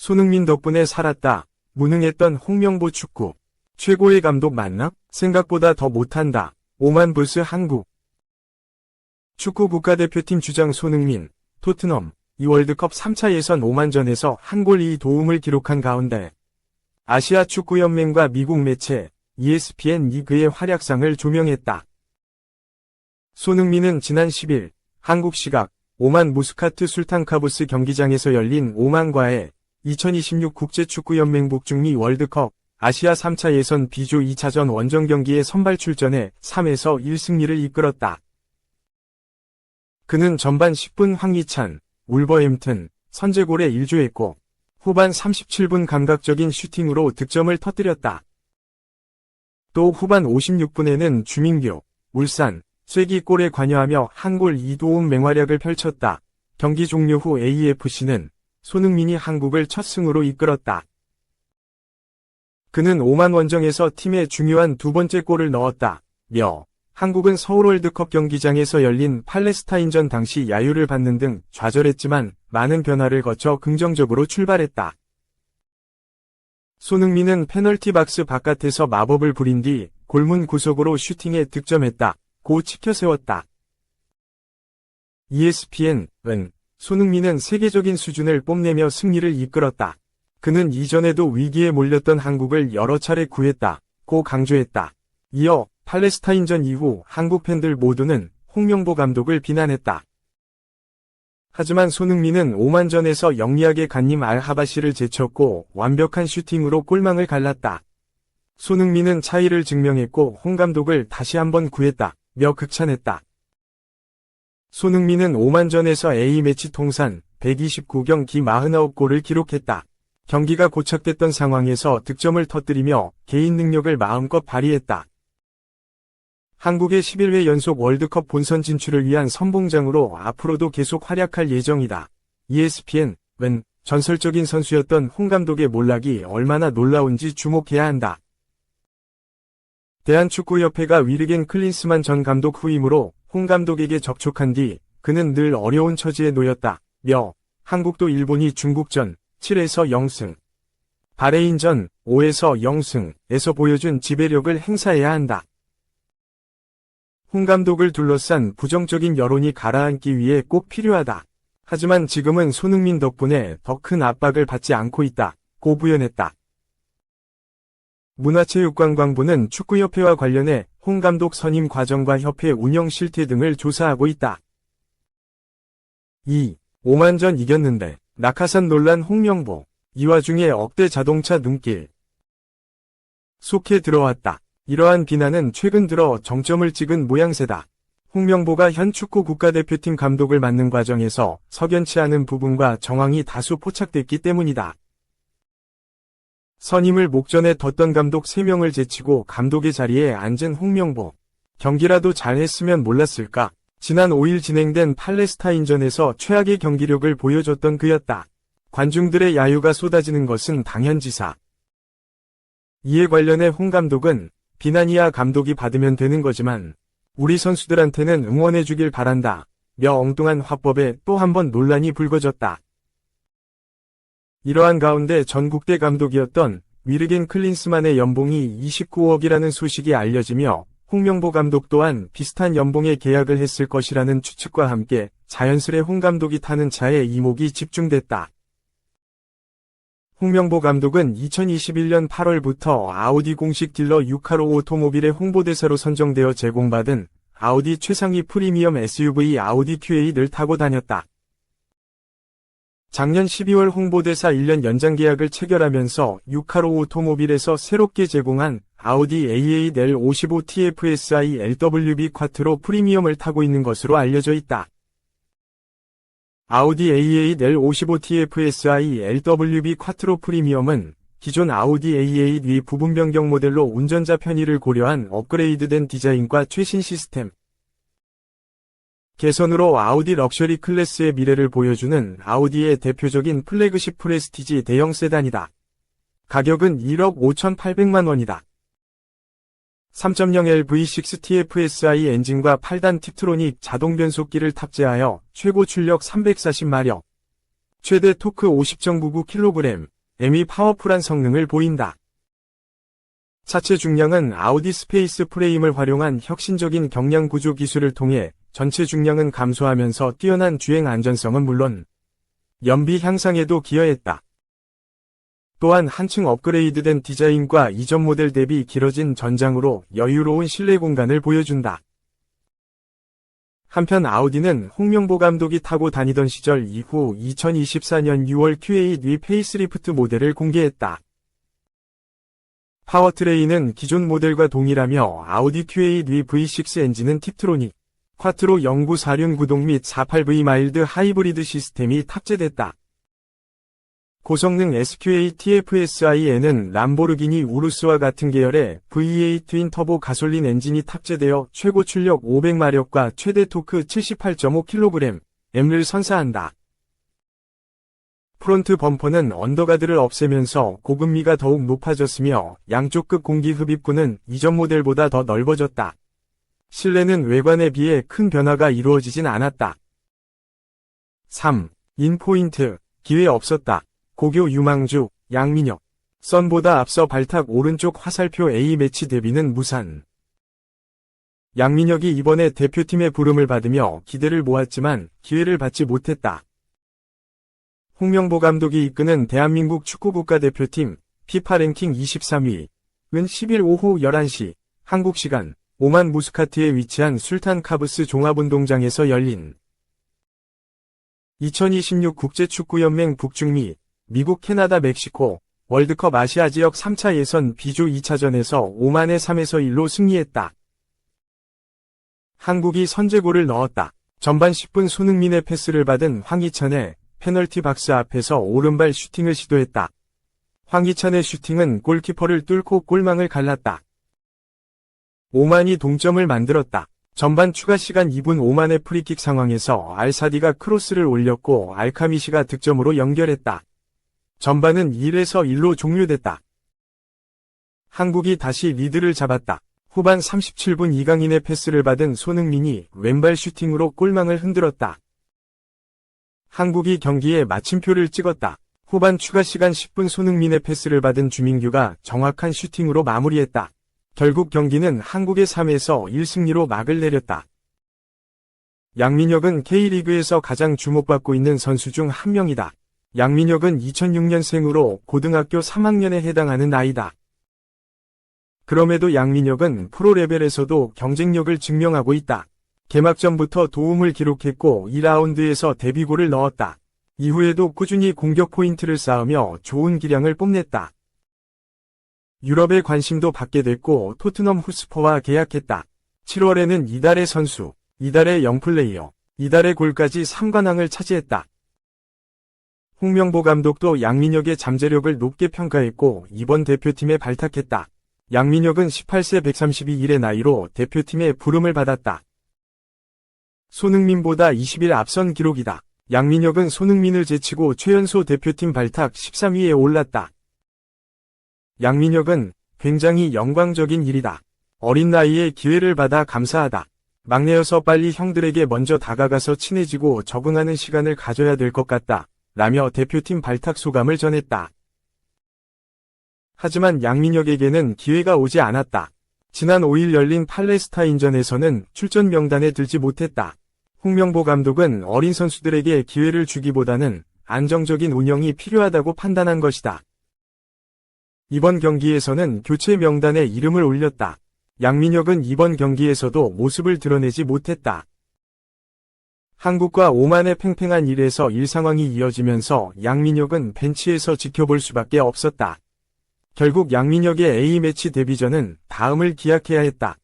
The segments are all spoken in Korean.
손흥민 덕분에 살았다. 무능했던 홍명보 축구. 최고의 감독 맞나? 생각보다 더 못한다. 오만 불스 한국. 축구 국가대표팀 주장 손흥민, 토트넘, 이 월드컵 3차 예선 5만전에서 한 골 2 도움을 기록한 가운데 아시아 축구연맹과 미국 매체 ESPN이 그의 활약상을 조명했다. 손흥민은 지난 10일 한국 시각 오만 무스카트 술탄카부스 경기장에서 열린 오만과의 2026 국제축구연맹 북중미 월드컵 아시아 3차 예선 B조 2차전 원정 경기에 선발 출전해 3에서 1승리를 이끌었다. 그는 전반 10분 황희찬, 울버햄튼, 선제골에 일조했고 후반 37분 감각적인 슈팅으로 득점을 터뜨렸다. 또 후반 56분에는 주민규, 울산, 쐐기 골에 관여하며 한 골 2도움 맹활약을 펼쳤다. 경기 종료 후 AFC는 손흥민이 한국을 첫 승으로 이끌었다. 그는 오만 원정에서 팀의 중요한 두 번째 골을 넣었다. 며 한국은 서울 월드컵 경기장에서 열린 팔레스타인전 당시 야유를 받는 등 좌절했지만 많은 변화를 거쳐 긍정적으로 출발했다. 손흥민은 페널티 박스 바깥에서 마법을 부린 뒤 골문 구석으로 슈팅에 득점했다. 고 치켜 세웠다. ESPN은 손흥민은 세계적인 수준을 뽐내며 승리를 이끌었다. 그는 이전에도 위기에 몰렸던 한국을 여러 차례 구했다. 고 강조했다. 이어 팔레스타인전 이후 한국 팬들 모두는 홍명보 감독을 비난했다. 하지만 손흥민은 오만전에서 영리하게 간님 알하바시를 제쳤고 완벽한 슈팅으로 골망을 갈랐다. 손흥민은 차이를 증명했고 홍 감독을 다시 한번 구했다. 며 극찬했다. 손흥민은 오만전에서 A매치 통산 129경기 49골을 기록했다. 경기가 고착됐던 상황에서 득점을 터뜨리며 개인 능력을 마음껏 발휘했다. 한국의 11회 연속 월드컵 본선 진출을 위한 선봉장으로 앞으로도 계속 활약할 예정이다. ESPN은 전설적인 선수였던 홍 감독의 몰락이 얼마나 놀라운지 주목해야 한다. 대한축구협회가 위르겐 클린스만 전 감독 후임으로 홍 감독에게 접촉한 뒤 그는 늘 어려운 처지에 놓였다. 며 한국도 일본이 중국전 7에서 0승, 바레인전 5에서 0승에서 보여준 지배력을 행사해야 한다. 홍 감독을 둘러싼 부정적인 여론이 가라앉기 위해 꼭 필요하다. 하지만 지금은 손흥민 덕분에 더 큰 압박을 받지 않고 있다. 고 부연했다. 문화체육관광부는 축구협회와 관련해 홍 감독 선임 과정과 협회 운영 실태 등을 조사하고 있다. 2. 5만 전 이겼는데 낙하산 논란 홍명보 이 와중에 억대 자동차 눈길 속해 들어왔다. 이러한 비난은 최근 들어 정점을 찍은 모양새다. 홍명보가 현 축구 국가대표팀 감독을 맡는 과정에서 석연치 않은 부분과 정황이 다수 포착됐기 때문이다. 선임을 목전에 뒀던 감독 3명을 제치고 감독의 자리에 앉은 홍명보. 경기라도 잘했으면 몰랐을까? 지난 5일 진행된 팔레스타인전에서 최악의 경기력을 보여줬던 그였다. 관중들의 야유가 쏟아지는 것은 당연지사. 이에 관련해 홍 감독은 비난이야 감독이 받으면 되는 거지만 우리 선수들한테는 응원해주길 바란다. 며 엉뚱한 화법에 또 한 번 논란이 불거졌다. 이러한 가운데 전국대 감독이었던 위르겐 클린스만의 연봉이 29억이라는 소식이 알려지며 홍명보 감독 또한 비슷한 연봉에 계약을 했을 것이라는 추측과 함께 자연스레 홍 감독이 타는 차에 이목이 집중됐다. 홍명보 감독은 2021년 8월부터 아우디 공식 딜러 유카로 오토모빌의 홍보대사로 선정되어 제공받은 아우디 최상위 프리미엄 SUV 아우디 Q8를 타고 다녔다. 작년 12월 홍보대사 1년 연장 계약을 체결하면서 유카로 오토모빌에서 새롭게 제공한 아우디 A8 L55 TFSI LWB 쿼트로 프리미엄을 타고 있는 것으로 알려져 있다. 아우디 A8 L55 TFSI LWB 쿼트로 프리미엄은 기존 아우디 A8위 부분 변경 모델로 운전자 편의를 고려한 업그레이드된 디자인과 최신 시스템, 개선으로 아우디 럭셔리 클래스의 미래를 보여주는 아우디의 대표적인 플래그십 프레스티지 대형 세단이다. 가격은 1억 5,800만 원이다. 3.0L V6 TFSI 엔진과 8단 팁트로닉 자동 변속기를 탑재하여 최고 출력 340마력, 최대 토크 50.99kg, M이 파워풀한 성능을 보인다. 차체 중량은 아우디 스페이스 프레임을 활용한 혁신적인 경량 구조 기술을 통해 전체 중량은 감소하면서 뛰어난 주행 안전성은 물론 연비 향상에도 기여했다. 또한 한층 업그레이드된 디자인과 이전 모델 대비 길어진 전장으로 여유로운 실내 공간을 보여준다. 한편 아우디는 홍명보 감독이 타고 다니던 시절 이후 2024년 6월 Q8 페이스리프트 모델을 공개했다. 파워트레인은 기존 모델과 동일하며 아우디 Q8 V6 엔진은 팁트로닉, 콰트로 영구 4륜 구동 및 48V 마일드 하이브리드 시스템이 탑재됐다. 고성능 SQA TFSI에는 람보르기니 우루스와 같은 계열의 V8 트윈 터보 가솔린 엔진이 탑재되어 최고 출력 500마력과 최대 토크 78.5kg, M를 선사한다. 프론트 범퍼는 언더가드를 없애면서 고급미가 더욱 높아졌으며 양쪽 끝 공기 흡입구는 이전 모델보다 더 넓어졌다. 실내는 외관에 비해 큰 변화가 이루어지진 않았다. 3. 인포인트, 기회 없었다. 고교 유망주, 양민혁. 썬보다 앞서 발탁 오른쪽 화살표 A 매치 데뷔는 무산. 양민혁이 이번에 대표팀의 부름을 받으며 기대를 모았지만 기회를 받지 못했다. 홍명보 감독이 이끄는 대한민국 축구 국가대표팀 피파 랭킹 23위, 은 10일 오후 11시 한국 시간 오만 무스카트에 위치한 술탄 카브스 종합운동장에서 열린 2026 국제축구연맹 북중미 미국 캐나다 멕시코 월드컵 아시아 지역 3차 예선 B조 2차전에서 오만의 3에서 1로 승리했다. 한국이 선제골을 넣었다. 전반 10분 손흥민의 패스를 받은 황희찬의 페널티 박스 앞에서 오른발 슈팅을 시도했다. 황희찬의 슈팅은 골키퍼를 뚫고 골망을 갈랐다. 오만이 동점을 만들었다. 전반 추가 시간 2분 오만의 프리킥 상황에서 알사디가 크로스를 올렸고 알카미시가 득점으로 연결했다. 전반은 1에서 1로 종료됐다. 한국이 다시 리드를 잡았다. 후반 37분 이강인의 패스를 받은 손흥민이 왼발 슈팅으로 골망을 흔들었다. 한국이 경기에 마침표를 찍었다. 후반 추가 시간 10분 손흥민의 패스를 받은 주민규가 정확한 슈팅으로 마무리했다. 결국 경기는 한국의 3에서 1승리로 막을 내렸다. 양민혁은 K리그에서 가장 주목받고 있는 선수 중 한 명이다. 양민혁은 2006년생으로 고등학교 3학년에 해당하는 아이다. 그럼에도 양민혁은 프로 레벨에서도 경쟁력을 증명하고 있다. 개막전부터 도움을 기록했고 2라운드에서 데뷔골을 넣었다. 이후에도 꾸준히 공격 포인트를 쌓으며 좋은 기량을 뽐냈다. 유럽의 관심도 받게 됐고 토트넘 후스퍼와 계약했다. 7월에는 이달의 선수, 이달의 영플레이어, 이달의 골까지 3관왕을 차지했다. 홍명보 감독도 양민혁의 잠재력을 높게 평가했고 이번 대표팀에 발탁했다. 양민혁은 18세 132일의 나이로 대표팀에 부름을 받았다. 손흥민보다 20일 앞선 기록이다. 양민혁은 손흥민을 제치고 최연소 대표팀 발탁 13위에 올랐다. 양민혁은 굉장히 영광적인 일이다. 어린 나이에 기회를 받아 감사하다. 막내여서 빨리 형들에게 먼저 다가가서 친해지고 적응하는 시간을 가져야 될 것 같다. 라며 대표팀 발탁 소감을 전했다. 하지만 양민혁에게는 기회가 오지 않았다. 지난 5일 열린 팔레스타인전에서는 출전 명단에 들지 못했다. 홍명보 감독은 어린 선수들에게 기회를 주기보다는 안정적인 운영이 필요하다고 판단한 것이다. 이번 경기에서는 교체 명단에 이름을 올렸다. 양민혁은 이번 경기에서도 모습을 드러내지 못했다. 한국과 오만의 팽팽한 일에서 일상황이 이어지면서 양민혁은 벤치에서 지켜볼 수밖에 없었다. 결국 양민혁의 A매치 데뷔전은 다음을 기약해야 했다.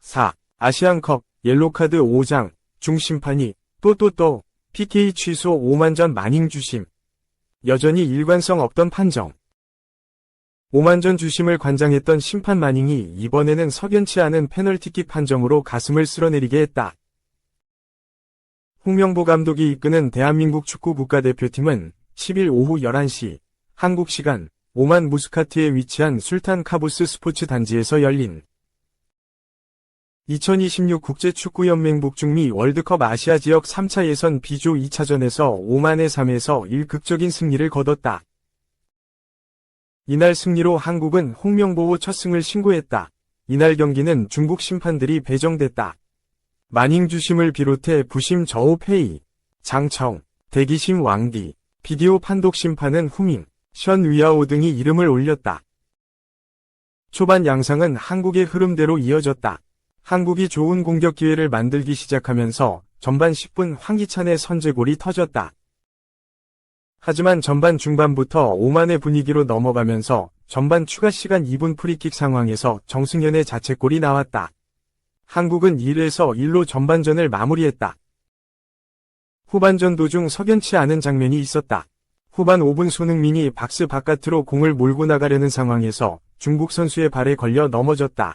4. 아시안컵 옐로카드 5장 중심판이 또또또 PK 취소 5만전 만행 주심 여전히 일관성 없던 판정 5만전 주심을 관장했던 심판 마닝이 이번에는 석연치 않은 페널티킥 판정으로 가슴을 쓸어내리게 했다. 홍명보 감독이 이끄는 대한민국 축구 국가대표팀은 10일 오후 11시 한국 시간 오만 무스카트에 위치한 술탄 카보스 스포츠 단지에서 열린 2026 국제축구연맹 북중미 월드컵 아시아 지역 3차 예선 B조 2차전에서 5만의 3에서 1극적인 승리를 거뒀다. 이날 승리로 한국은 홍명보호 첫 승을 신고했다. 이날 경기는 중국 심판들이 배정됐다. 만잉 주심을 비롯해 부심 저우 페이, 장청, 대기심 왕디, 비디오 판독 심판은 후밍, 션 위아오 등이 이름을 올렸다. 초반 양상은 한국의 흐름대로 이어졌다. 한국이 좋은 공격 기회를 만들기 시작하면서 전반 10분 황기찬의 선제골이 터졌다. 하지만 전반 중반부터 오만의 분위기로 넘어가면서 전반 추가 시간 2분 프리킥 상황에서 정승현의 자책골이 나왔다. 한국은 1에서 1로 전반전을 마무리했다. 후반전 도중 석연치 않은 장면이 있었다. 후반 5분 손흥민이 박스 바깥으로 공을 몰고 나가려는 상황에서 중국 선수의 발에 걸려 넘어졌다.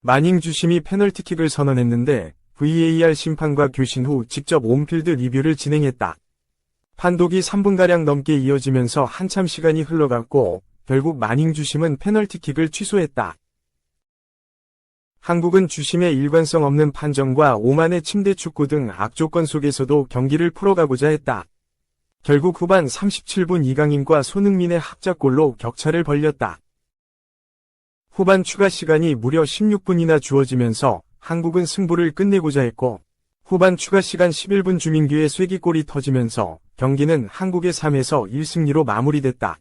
마닝 주심이 페널티킥을 선언했는데 VAR 심판과 교신 후 직접 온필드 리뷰를 진행했다. 판독이 3분가량 넘게 이어지면서 한참 시간이 흘러갔고 결국 마닝 주심은 페널티킥을 취소했다. 한국은 주심의 일관성 없는 판정과 오만의 침대 축구 등 악조건 속에서도 경기를 풀어가고자 했다. 결국 후반 37분 이강인과 손흥민의 합작골로 격차를 벌렸다. 후반 추가 시간이 무려 16분이나 주어지면서 한국은 승부를 끝내고자 했고 후반 추가 시간 11분 주민규의 쐐기골이 터지면서 경기는 한국의 3에서 1승리로 마무리됐다.